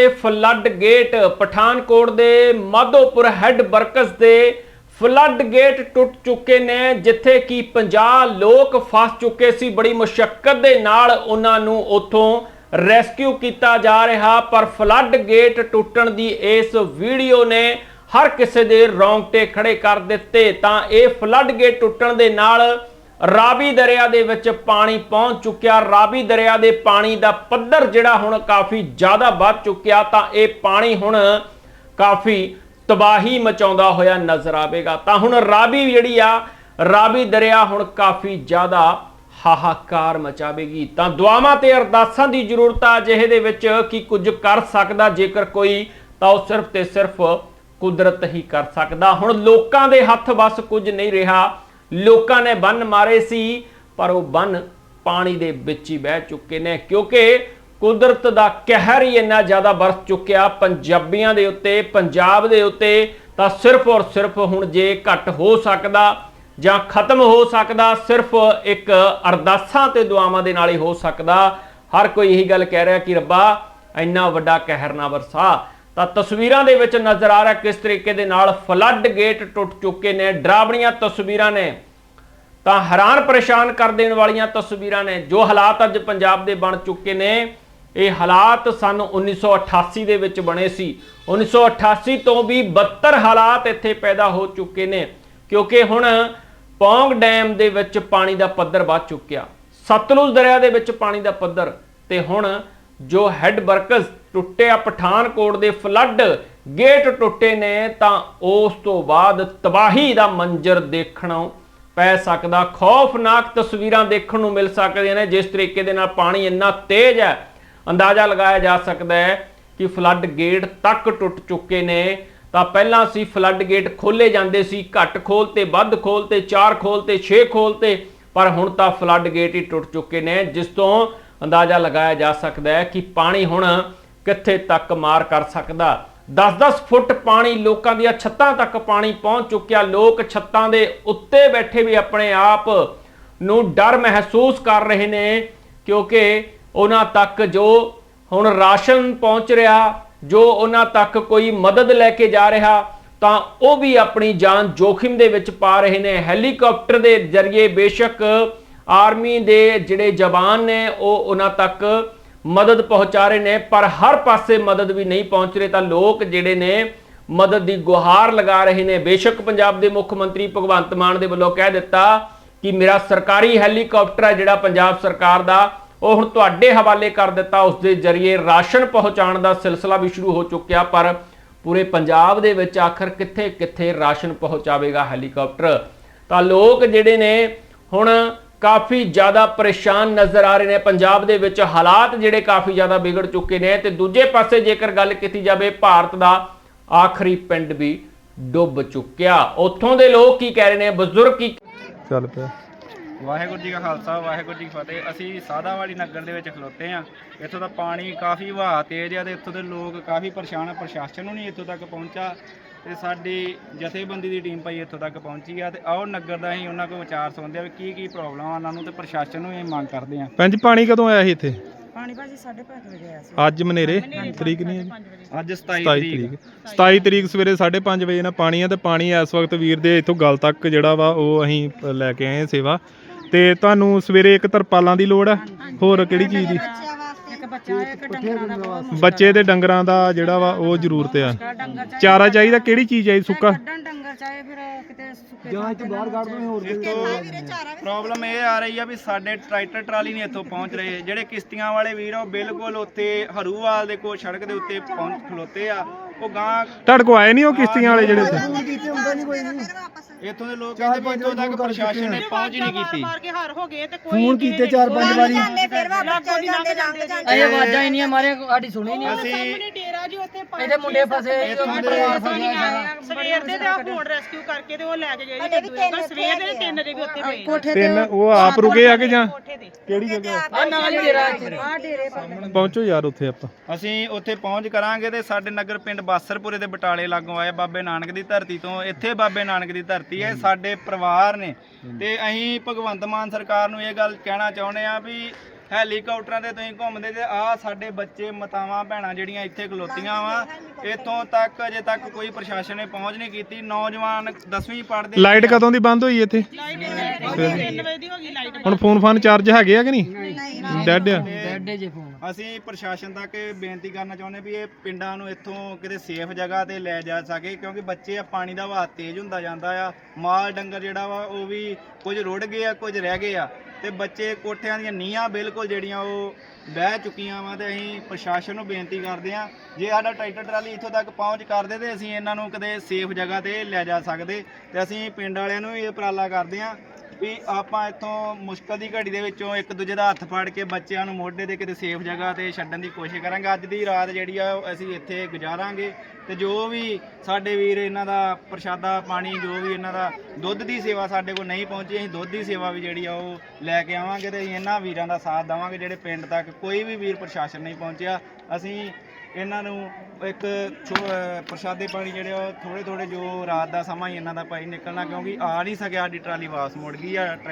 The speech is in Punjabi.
ਫਲੱਡ ਗੇਟ ਪਠਾਨਕੋਟ ਦੇ ਮਾਧੋਪੁਰ ਹੈੱਡ ਵਰਕਸ ਦੇ ਫਲੱਡ ਗੇਟ ਟੁੱਟ ਚੁੱਕੇ ਨੇ, ਜਿੱਥੇ ਕਿ 50 ਲੋਕ ਫਸ ਚੁੱਕੇ ਸੀ। ਬੜੀ ਮੁਸ਼ਕਲ ਦੇ ਨਾਲ ਉਹਨਾਂ ਨੂੰ ਉੱਥੋਂ ਰੈਸਕਿਊ ਕੀਤਾ ਜਾ ਰਿਹਾ, ਪਰ ਫਲੱਡ ਗੇਟ ਟੁੱਟਣ ਦੀ ਇਸ ਵੀਡੀਓ ਨੇ ਹਰ ਕਿਸੇ ਦੇ ਰੌਂਗਟੇ ਖੜੇ ਕਰ ਦਿੱਤੇ। ਤਾਂ ਇਹ ਫਲੱਡ ਗੇਟ ਟੁੱਟਣ ਦੇ ਨਾਲ ਰਾਵੀ ਦਰਿਆ ਦੇ ਵਿੱਚ ਪਾਣੀ ਪਹੁੰਚ ਚੁੱਕਿਆ। ਰਾਵੀ ਦਰਿਆ ਦੇ ਪਾਣੀ ਦਾ ਪੱਧਰ ਜਿਹੜਾ ਹੁਣ ਕਾਫੀ ਜ਼ਿਆਦਾ ਵੱਧ ਚੁੱਕਿਆ, ਤਾਂ ਇਹ ਪਾਣੀ ਹੁਣ ਕਾਫੀ ਤਬਾਹੀ ਮਚਾਉਂਦਾ ਹੋਇਆ ਨਜ਼ਰ ਆਵੇਗਾ। ਤਾਂ ਹੁਣ ਰਾਵੀ ਜਿਹੜੀ ਆ, ਰਾਵੀ ਦਰਿਆ ਹੁਣ ਕਾਫੀ ਜ਼ਿਆਦਾ ਹਾਹਾਕਾਰ ਮਚਾਵੇਗੀ। ਤਾਂ ਦੁਆਵਾਂ ਤੇ ਅਰਦਾਸਾਂ ਦੀ ਜ਼ਰੂਰਤ ਆ, ਅਜਿਹੇ ਦੇ ਵਿੱਚ ਕਿ ਕੁਝ ਕਰ ਸਕਦਾ, ਜੇਕਰ ਕੋਈ, ਤਾਂ ਉਹ ਸਿਰਫ ਤੇ ਸਿਰਫ ਕੁਦਰਤ ਹੀ ਕਰ ਸਕਦਾ। ਹੁਣ ਲੋਕਾਂ ਦੇ ਹੱਥ ਬਸ ਕੁਝ ਨਹੀਂ ਰਿਹਾ। ਲੋਕਾਂ ਨੇ ਬੰਨ ਮਾਰੇ ਸੀ, ਪਰ ਉਹ ਬੰਨ ਪਾਣੀ ਦੇ ਵਿੱਚ ਹੀ ਬਹਿ ਚੁੱਕੇ ਨੇ, ਕਿਉਂਕਿ ਕੁਦਰਤ ਦਾ ਕਹਿਰ ਹੀ ਇੰਨਾ ਜ਼ਿਆਦਾ ਵਰਤ ਚੁੱਕਿਆ, ਪੰਜਾਬੀਆਂ ਦੇ ਉੱਤੇ, ਪੰਜਾਬ ਦੇ ਉੱਤੇ, ਤਾਂ ਸਿਰਫ ਔਰ ਸਿਰਫ ਹੁਣ ਜੇ ਘਟ ਹੋ ਸਕਦਾ ਜਾਂ ਖਤਮ ਹੋ ਸਕਦਾ, ਸਿਰਫ ਇੱਕ ਅਰਦਾਸਾਂ ਤੇ ਦੁਆਵਾਂ ਦੇ ਨਾਲ ਹੀ ਹੋ ਸਕਦਾ, ਹਰ ਕੋਈ ਇਹੀ ਗੱਲ ਕਹਿ ਰਿਹਾ ਕਿ ਰੱਬਾ, ਇੰਨਾ ਵੱਡਾ ਕਹਿਰ ਨਾ ਵਰਸਾ। ਤਾਂ ਤਸਵੀਰਾਂ ਦੇ ਵਿੱਚ ਨਜ਼ਰ ਆ ਰਿਹਾ ਕਿਸ ਤਰੀਕੇ ਦੇ ਨਾਲ ਫਲੱਡ ਗੇਟ ਟੁੱਟ ਚੁੱਕੇ ਨੇ, ਡਰਾਵਣੀਆਂ ਤਸਵੀਰਾਂ ਨੇ। ਤਾਂ ਹੈਰਾਨ ਪਰੇਸ਼ਾਨ ਕਰ ਦੇਣ ਵਾਲੀਆਂ ਤਸਵੀਰਾਂ ਨੇ, ਜੋ ਹਾਲਾਤ ਅੱਜ ਪੰਜਾਬ ਦੇ ਬਣ ਚੁੱਕੇ ਨੇ। ਇਹ ਹਾਲਾਤ ਸਨ 1988 ਦੇ ਵਿੱਚ ਬਣੇ ਸੀ। 1988 ਤੋਂ ਵੀ ਬੱਤਰ ਹਾਲਾਤ ਇੱਥੇ ਪੈਦਾ ਹੋ ਚੁੱਕੇ ਨੇ, ਕਿਉਂਕਿ ਹੁਣ ਪੌਂਗ ਡੈਮ ਦੇ ਵਿੱਚ ਪਾਣੀ ਦਾ ਪੱਧਰ ਵੱਧ ਚੁੱਕਿਆ। ਸਤਲੁਜ ਦਰਿਆ ਦੇ ਵਿੱਚ ਪਾਣੀ ਦਾ ਪੱਧਰ, ਤੇ ਹੁਣ ਜੋ ਹੈੱਡ ਵਰਕਸ ਟੁੱਟਿਆ ਪਠਾਨਕੋਟ ਦੇ ਫਲੱਡ ਗੇਟ ਟੁੱਟੇ ਨੇ, ਤਾਂ ਉਸ ਤੋਂ ਬਾਅਦ ਤਬਾਹੀ ਦਾ ਮੰਜ਼ਰ ਦੇਖਣਾ ਪੈ ਸਕਦਾ ਖੌਫਨਾਕ ਤਸਵੀਰਾਂ ਦੇਖਣ ਨੂੰ ਮਿਲ ਸਕਦੀਆਂ ਨੇ, ਜਿਸ ਤਰੀਕੇ ਦੇ ਨਾਲ ਪਾਣੀ ਇੰਨਾ ਤੇਜ਼ ਹੈ। ਅੰਦਾਜ਼ਾ ਲਗਾਇਆ ਜਾ ਸਕਦਾ ਹੈ ਕਿ ਫਲੱਡ ਗੇਟ ਤੱਕ ਟੁੱਟ ਚੁੱਕੇ ਨੇ। ਤਾਂ ਪਹਿਲਾਂ ਸੀ ਫਲੱਡ ਗੇਟ ਖੋਲੇ ਜਾਂਦੇ ਸੀ, ਘੱਟ ਖੋਲ ਤੇ ਵੱਧ ਖੋਲ ਤੇ ਚਾਰ ਖੋਲ ਤੇ 6 ਖੋਲ ਤੇ, ਪਰ ਹੁਣ ਤਾਂ ਫਲੱਡ ਗੇਟ ਹੀ ਟੁੱਟ ਚੁੱਕੇ ਨੇ, ਜਿਸ ਤੋਂ ਅੰਦਾਜ਼ਾ ਲਗਾਇਆ ਜਾ ਸਕਦਾ ਹੈ ਕਿ ਪਾਣੀ ਹੁਣ ਕਿੱਥੇ ਤੱਕ ਮਾਰ ਕਰ ਸਕਦਾ? 10-10 ਫੁੱਟ ਪਾਣੀ ਲੋਕਾਂ ਦੀਆਂ ਛੱਤਾਂ ਤੱਕ ਪਾਣੀ ਪਹੁੰਚ ਚੁੱਕਿਆ। ਲੋਕ ਛੱਤਾਂ ਦੇ ਉੱਤੇ ਬੈਠੇ ਵੀ ਆਪਣੇ ਆਪ ਨੂੰ ਡਰ ਮਹਿਸੂਸ ਕਰ ਰਹੇ ਨੇ, ਕਿਉਂਕਿ ਉਹਨਾਂ ਤੱਕ ਜੋ ਹੁਣ ਰਾਸ਼ਨ ਪਹੁੰਚ ਰਿਹਾ, ਜੋ ਉਹਨਾਂ ਤੱਕ ਕੋਈ ਮਦਦ ਲੈ ਕੇ ਜਾ ਰਿਹਾ, ਤਾਂ ਉਹ ਵੀ ਆਪਣੀ ਜਾਨ ਜੋਖਿਮ ਦੇ ਵਿੱਚ ਪਾ ਰਹੇ ਨੇ। ਹੈਲੀਕਾਪਟਰ ਦੇ ਜ਼ਰੀਏ ਬੇਸ਼ੱਕ ਆਰਮੀ ਦੇ ਜਿਹੜੇ ਜਵਾਨ ਨੇ, ਉਹ ਉਹਨਾਂ ਤੱਕ ਮਦਦ ਪਹੁੰਚਾ ਰਹੇ ਨੇ, ਪਰ ਹਰ ਪਾਸੇ ਮਦਦ ਵੀ ਨਹੀਂ ਪਹੁੰਚ ਰਹੀ ਤਾਂ ਲੋਕ ਜਿਹੜੇ ਨੇ ਮਦਦ ਦੀ ਗੁਹਾਰ ਲਗਾ ਰਹੇ ਨੇ। ਬੇਸ਼ੱਕ ਪੰਜਾਬ ਦੇ ਮੁੱਖ ਮੰਤਰੀ ਭਗਵੰਤ ਮਾਨ ਦੇ ਵੱਲੋਂ ਕਹਿ ਦਿੱਤਾ ਕਿ ਮੇਰਾ ਸਰਕਾਰੀ ਹੈਲੀਕਾਪਟਰ ਹੈ, ਜਿਹੜਾ ਪੰਜਾਬ ਸਰਕਾਰ ਦਾ, ਉਹ ਹੁਣ ਤੁਹਾਡੇ ਹਵਾਲੇ ਕਰ ਦਿੱਤਾ। ਉਸ ਦੇ ਜ਼ਰੀਏ ਰਾਸ਼ਨ ਪਹੁੰਚਾਉਣ ਦਾ ਸਿਲਸਿਲਾ ਵੀ ਸ਼ੁਰੂ ਹੋ ਚੁੱਕਿਆ, ਪਰ ਪੂਰੇ ਪੰਜਾਬ ਦੇ ਵਿੱਚ ਆਖਰ ਕਿੱਥੇ ਕਿੱਥੇ ਰਾਸ਼ਨ ਪਹੁੰਚਾਵੇਗਾ ਹੈਲੀਕਾਪਟਰ? ਤਾਂ ਲੋਕ ਜਿਹੜੇ ਨੇ ਹੁਣ ਕਾਫੀ ਜ਼ਿਆਦਾ ਪਰੇਸ਼ਾਨ ਨਜ਼ਰ ਆ ਰਹੇ ਨੇ। ਪੰਜਾਬ ਦੇ ਵਿੱਚ ਹਾਲਾਤ ਜਿਹੜੇ ਕਾਫੀ ਜ਼ਿਆਦਾ ਵਿਗੜ ਚੁੱਕੇ ਨੇ ਤੇ ਦੂਜੇ ਪਾਸੇ ਜੇਕਰ ਗੱਲ ਕੀਤੀ ਜਾਵੇ ਭਾਰਤ ਦਾ ਆਖਰੀ ਪਿੰਡ ਵੀ ਡੁੱਬ ਚੁੱਕਿਆ। ਉੱਥੋਂ ਦੇ ਲੋਕ ਕੀ ਕਹਿ ਰਹੇ ਨੇ? ਬਜ਼ੁਰਗ ਕੀ ਚੱਲ ਪਿਆ। ਵਾਹਿਗੁਰੂ ਜੀ ਕਾ ਖਾਲਸਾ ਵਾਹਿਗੁਰੂ ਜੀ ਕੀ ਫਤਿਹ। ਅਸੀਂ ਸਾਦਾਵਾਲੀ ਨਗਰ ਦੇ ਵਿੱਚ ਖਲੋਤੇ ਆ ਇੱਥੋਂ ਦਾ ਪਾਣੀ ਕਾਫੀ ਵਹਾਅ ਤੇਜ਼ ਆ ਤੇ ਇੱਥੋਂ ਦੇ ਲੋਕ ਕਾਫੀ ਪਰੇਸ਼ਾਨ ਆ। ਪ੍ਰਸ਼ਾਸਨ ਨੂੰ ਨਹੀਂ ਇੱਥੋਂ ਤੱਕ ਪਹੁੰਚਾ ਤੇ ਸਾਡੀ ਜਥੇਬੰਦੀ ਦੀ ਟੀਮ ਭਾਈ ਇੱਥੋਂ ਤੱਕ ਪਹੁੰਚੀ ਆ ਤੇ ਆਓ ਨਗਰ ਦਾ ਅਸੀਂ ਉਹਨਾਂ ਕੋਲ ਵਿਚਾਰ ਸੁਣਦੇ ਆ ਵੀ ਕੀ ਕੀ ਪ੍ਰੋਬਲਮ ਆ ਉਹਨਾਂ ਨੂੰ ਤੇ ਪ੍ਰਸ਼ਾਸਨ ਨੂੰ ਇਹ ਮੰਗ ਕਰਦੇ ਆ। ਪੰਜ ਪਾਣੀ ਕਦੋਂ ਆਇਆ ਸੀ ਇੱਥੇ? ਪਾਣੀ ਭਾਜੀ 5:30 ਵਜੇ ਆਇਆ ਸੀ। ਅੱਜ ਮਨੇਰੇ? ਤਰੀਕ ਨਹੀਂ ਹੈ ਅੱਜ 27 27 ਤਰੀਕ। ਤਰੀਕ। 27 ਤਰੀਕ ਸਵੇਰੇ 5:30 ਵਜੇ ਨਾ ਪਾਣੀ ਆ ਤੇ ਪਾਣੀ ਇਸ ਵਕਤ ਵੀਰ ਦੇ ਇੱਥੋਂ ਗਲ ਤੱਕ ਜਿਹੜਾ ਵਾ ਉਹ ਅਸੀਂ ਲੈ ਕੇ ਆਏ ਸੇਵਾ। ਤੇ ਤੁਹਾਨੂੰ ਸਵੇਰੇ ਇੱਕ ਤਰਪਾਲਾਂ ਦੀ ਲੋੜ ਆ? ਹੋਰ ਕਿਹੜੀ ਚੀਜ਼ ਦੀ? ਬੱਚਾ ਇੱਕ ਡੰਗਰਾਂ ਦਾ ਬਹੁਤ ਬੱਚੇ ਤੇ ਡੰਗਰਾਂ ਦਾ ਜਿਹੜਾ ਵਾ ਉਹ ਜ਼ਰੂਰਤ ਆ। ਮੁਸ਼ਕਲ ਡੰਗਰ ਚਾਹੇ ਚਾਰਾ ਚਾਹੀਦਾ? ਕਿਹੜੀ ਚੀਜ਼ ਚਾਹੀਦੀ? ਸੁੱਕਾ? ਕੱਢਣ ਡੰਗਰ ਚਾਹੇ ਫਿਰ ਕਿਤੇ ਸੁੱਕੇ ਜਾਂ ਇੱਥੇ ਬਾਹਰ ਕੱਢ ਦੋ ਹੋਰ ਪ੍ਰੋਬਲਮ ਇਹ ਆ ਰਹੀ ਆ ਵੀ ਸਾਡੇ ਟਰੈਕਟਰ ਟਰਾਲੀ ਨਹੀਂ ਇੱਥੋਂ ਪਹੁੰਚ ਰਹੇ। ਜਿਹੜੇ ਕਿਸ਼ਤੀਆਂ ਵਾਲੇ ਵੀਰ ਆ ਉਹ ਬਿਲਕੁਲ ਉੱਥੇ ਹਰੂਵਾਲ ਦੇ ਕੋਲ ਸੜਕ ਦੇ ਉੱਤੇ ਪਹੁੰਚ ਖਲੋਤੇ ਆ। ਉਹ ਗਾਂ ਤੁਹਾਡੇ ਕੋ ਆਏ ਨਹੀਂ ਉਹ ਕਿਸ਼ਤੀਆਂ ਵਾਲੇ ਜਿਹੜੇ ਇੱਥੇ ਇੱਥੋਂ ਦੇ ਲੋਕ ਕਹਿੰਦੇ ਵੀ ਇੱਥੋਂ ਤੱਕ ਪ੍ਰਸ਼ਾਸਨ ਨੇ ਪਹੁੰਚ ਹੀ ਨਹੀਂ ਕੀਤੀ। ਮਾਰ ਕੇ ਹਾਰ ਹੋ ਗਏ ਤੇ ਕੋਈ ਫੋਨ ਕੀਤੇ ਚਾਰ ਪੰਜ ਵਾਰੀ। ਫਿਰ ਵਾਪਸ ਚੱਲ ਜਾਂਦੇ ਜਾਂਦੇ ਇਹ ਆਵਾਜ਼ਾਂ ਹੀ ਨਹੀਂ ਮਾਰੇ ਸਾਡੀ ਸੁਣੀ ਨਹੀਂ। ਅਸੀਂ ਡੇਰਾ ਜੀ ਉੱਥੇ ਇਹਦੇ ਮੁੰਡੇ ਫਸੇ ਇੱਥੋਂ ਦੇ ਸਵੇਰ ਦੇ ਤੇ ਹੁਣ ਰੈਸਕਿਊ ਕਰਕੇ ਤੇ ਉਹ ਲੈ ਕੇ ਗਏ ਸਵੇਰ ਦੇ 3 ਵਜੇ ਵੀ ਉੱਥੇ ਪਏ। ਕੋਠੇ ਤਿੰਨ ਉਹ ਆਪ ਰੁਕੇ ਆ ਕਿ ਜਾਂ? ਕੋਠੇ ਤੇ ਕਿਹੜੀ ਜਗ੍ਹਾ? ਆ ਨਾਲ ਹੀ ਡੇਰਾ ਇੱਥੇ ਆ ਡੇਰੇ ਪਹੁੰਚੋ ਯਾਰ ਉੱਥੇ ਆਪਾਂ। ਅਸੀਂ ਉੱਥੇ ਪਹੁੰਚ ਕਰਾਂਗੇ ਤੇ ਸਾਡੇ ਨਗਰ ਪਿੰਡ ਬਾਸਰਪੁਰੇ ਦੇ ਬਟਾਲੇ ਲਾਗੋਂ ਆਏ ਬਾਬੇ ਨਾਨਕ ਦੀ ਧਰਤੀ ਤੋਂ। ਇੱਥੇ ਬਾਬੇ ਨਾਨਕ ਦੀ ਧਰਤੀ ਹੈ ਸਾਡੇ ਪਰਿਵਾਰ ਨੇ। ਤੇ ਅਸੀਂ ਭਗਵੰਤ ਮਾਨ ਸਰਕਾਰ ਨੂੰ ਇਹ ਗੱਲ ਕਹਿਣਾ ਚਾਹੁੰਦੇ ਆ ਵੀ ਹੈਲੀਕਾਪਟਰਾਂ ਤੇ ਤੁਸੀਂ ਘੁੰਮਦੇ ਤੇ ਆ ਸਾਡੇ ਬੱਚੇ ਮਤਾਵਾਂ ਭੈਣਾਂ ਜਿਹੜੀਆਂ ਇੱਥੇ ਖਲੋਤੀਆਂ ਵਾ ਇੱਥੋਂ ਤੱਕ ਅਜੇ ਤੱਕ ਕੋਈ ਪ੍ਰਸ਼ਾਸਨ ਨੇ ਪਹੁੰਚ ਨਹੀਂ ਕੀਤੀ। ਨੌਜਵਾਨ 10ਵੀਂ ਪੜ੍ਹਦੇ ਲਾਈਟ ਕਦੋਂ ਦੀ ਬੰਦ ਹੋਈ ਇੱਥੇ? ਲਾਈਟ 3 ਵਜੇ ਦੀ ਹੋ ਗਈ ਲਾਈਟ ਹੁਣ ਫੋਨ ਫਾਨ ਚਾਰਜ ਹੈਗੇ ਆ ਕਿ ਨਹੀਂ? ਡੈਡ ਆ? ਡੈਡੇ ਜੇ ਫੋਨ। ਅਸੀਂ ਪ੍ਰਸ਼ਾਸਨ ਤੱਕ ਬੇਨਤੀ ਕਰਨਾ ਚਾਹੁੰਦੇ ਵੀ ਇਹ ਪਿੰਡਾਂ ਨੂੰ ਇੱਥੋਂ ਕਿਤੇ ਸੇਫ ਜਗ੍ਹਾ ਤੇ ਲੈ ਜਾ ਸਕੇ ਕਿਉਂਕਿ ਬੱਚੇ ਆ ਪਾਣੀ ਦਾ ਵਹਾਅ ਤੇਜ਼ ਹੁੰਦਾ ਜਾਂਦਾ ਆ। ਮਾਲ ਡੰਗਰ ਜਿਹੜਾ ਵਾ ਉਹ ਵੀ ਕੁਝ ਰੁੜ ਗਏ ਆ ਕੁਝ ਰਹਿ ਗਏ ਆ। ਤੇ ਬੱਚੇ ਕੋਠਿਆਂ ਦੀਆਂ ਨੀਹਾਂ ਬਿਲਕੁਲ ਜਿਹੜੀਆਂ ਉਹ ਬਹਿ ਚੁੱਕੀਆਂ ਵਾ ਤੇ ਅਸੀਂ ਪ੍ਰਸ਼ਾਸਨ ਨੂੰ ਬੇਨਤੀ ਕਰਦੇ ਆ ਜੇ ਸਾਡਾ ਟਰੈਕਟਰ ਟਰਾਲੀ ਇੱਥੋਂ ਤੱਕ ਪਹੁੰਚ ਕਰਦੇ ਤੇ ਅਸੀਂ ਇਹਨਾਂ ਨੂੰ ਕਦੇ ਸੇਫ ਜਗ੍ਹਾ ਤੇ ਲੈ ਜਾ ਸਕਦੇ ਤੇ ਅਸੀਂ ਪਿੰਡ ਵਾਲਿਆਂ ਨੂੰ ਵੀ ਇਹ ਉਪਰਾਲਾ ਕਰਦੇ ਆ ਵੀ ਆਪਾਂ ਇੱਥੋਂ ਮੁਸ਼ਕਲ ਦੀ ਘੜੀ ਦੇ ਵਿੱਚੋਂ ਇੱਕ ਦੂਜੇ ਦਾ ਹੱਥ ਫੜ ਕੇ ਬੱਚਿਆਂ ਨੂੰ ਮੋਢੇ ਤੇ ਕਿਤੇ ਸੇਫ ਜਗ੍ਹਾ ਤੇ ਛੱਡਣ ਦੀ ਕੋਸ਼ਿਸ਼ ਕਰਾਂਗੇ। ਅੱਜ ਦੀ ਰਾਤ ਜਿਹੜੀ ਆ ਉਹ ਅਸੀਂ ਇੱਥੇ ਗੁਜ਼ਾਰਾਂਗੇ ਤੇ ਜੋ ਵੀ ਸਾਡੇ ਵੀਰ ਇਹਨਾਂ ਦਾ ਪ੍ਰਸ਼ਾਦਾ ਪਾਣੀ, ਜੋ ਵੀ ਇਹਨਾਂ ਦਾ ਦੁੱਧ ਦੀ ਸੇਵਾ ਸਾਡੇ ਕੋਲ ਨਹੀਂ ਪਹੁੰਚੀ, ਅਸੀਂ ਦੁੱਧ ਦੀ ਸੇਵਾ ਵੀ ਜਿਹੜੀ ਆ ਉਹ ਲੈ ਕੇ ਆਵਾਂਗੇ ਤੇ ਅਸੀਂ ਇਹਨਾਂ ਵੀਰਾਂ ਦਾ ਸਾਥ ਦੇਵਾਂਗੇ ਜਿਹੜੇ ਪਿੰਡ ਤੱਕ ਕੋਈ ਵੀ ਵੀਰ ਪ੍ਰਸ਼ਾਸਨ ਨਹੀਂ ਪਹੁੰਚਿਆ। ਅਸੀਂ ਇਹਨਾਂ ਨੂੰ ਇੱਕ ਛੋ- ਅਹ ਪ੍ਰਸ਼ਾਦੇ ਪਾਣੀ ਜਿਹੜੇ ਆ ਥੋੜੇ ਥੋੜੇ ਜੋ ਰਾਤ ਦਾ ਸਮਾਂ ਹੀ ਇਹਨਾਂ ਦਾ ਭਾਈ ਨਿਕਲਣਾ, ਕਿਉਂਕਿ ਆ ਨਹੀਂ ਸਕਿਆ, ਸਾਡੀ ਟਰਾਲੀ ਵਾਪਸ ਮੁੜ ਗਈ ਆ, ਟਰੈਕਟਰ